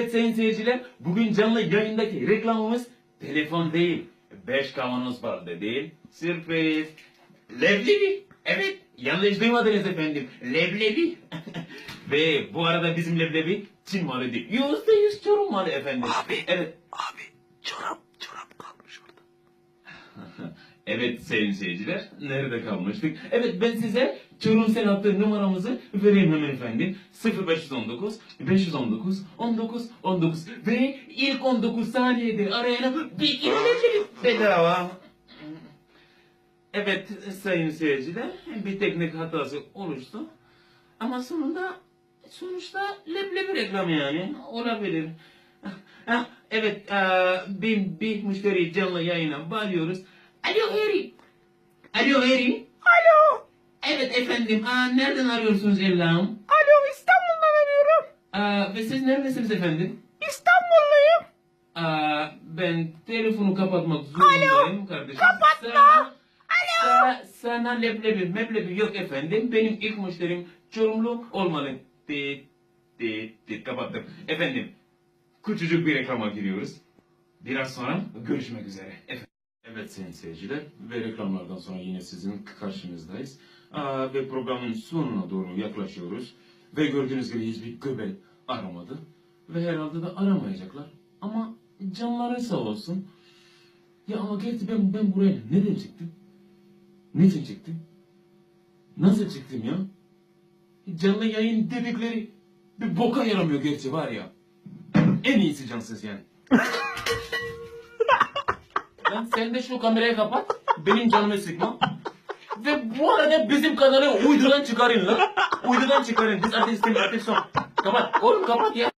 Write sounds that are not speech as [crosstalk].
Evet sayın seyirciler, bugün canlı yayındaki reklamımız telefon değil, 5 kavanoz barda değil, sürpriz. Leblebi, evet yanlış duymadınız efendim, leblebi. [laughs] Ve bu arada bizim leblebi Çin malı değil, yüzde yüz Çorum malı efendim. Abi. Evet. Abi orada. Evet sayın seyirciler, nerede kalmıştık? Evet ben size Çorum Senat'ta numaramızı vereyim hemen efendim. 0519 519 19 19 ve ilk 19 saniyede arayana bir ilerleyelim bedava. Evet sayın seyirciler, bir teknik hatası oluştu. Ama sonunda sonuçta leblebi reklamı yani olabilir. Ha, evet, eee, bir, bir müşteriyi canlı yayına bağlıyoruz. Alo Harry. Alo Harry. Alo. Evet efendim, aa, nereden arıyorsunuz evlam? Alo İstanbul'dan arıyorum. Aa, ve siz neredesiniz efendim? İstanbulluyum. Aa, ben telefonu kapatmak zorundayım kardeşim. kapatma. Sana, Sa- sana leblebi, meblebi yok efendim. Benim ilk müşterim Çorumlu olmalı. Tit, tit, tit, kapattım. Efendim, küçücük bir reklama giriyoruz. Biraz sonra görüşmek üzere. Efendim. Evet sayın seyirciler ve reklamlardan sonra yine sizin karşınızdayız. Aa, ve programın sonuna doğru yaklaşıyoruz. Ve gördüğünüz gibi hiçbir göbek aramadı. Ve herhalde de aramayacaklar. Ama canları sağ olsun. Ya ama gerçi ben, ben buraya neden çıktım? Niçin çıktım? Nasıl çıktım ya? Canlı yayın dedikleri bir boka yaramıyor gerçi var ya. En iyisi cansız yani. [laughs] Lan sen de şu kamerayı kapat. Benim canımı sıkma. Ve bu arada bizim kanalı uydudan çıkarın lan. Uydudan çıkarın. Biz artistim artist son. Kapat. Oğlum kapat ya.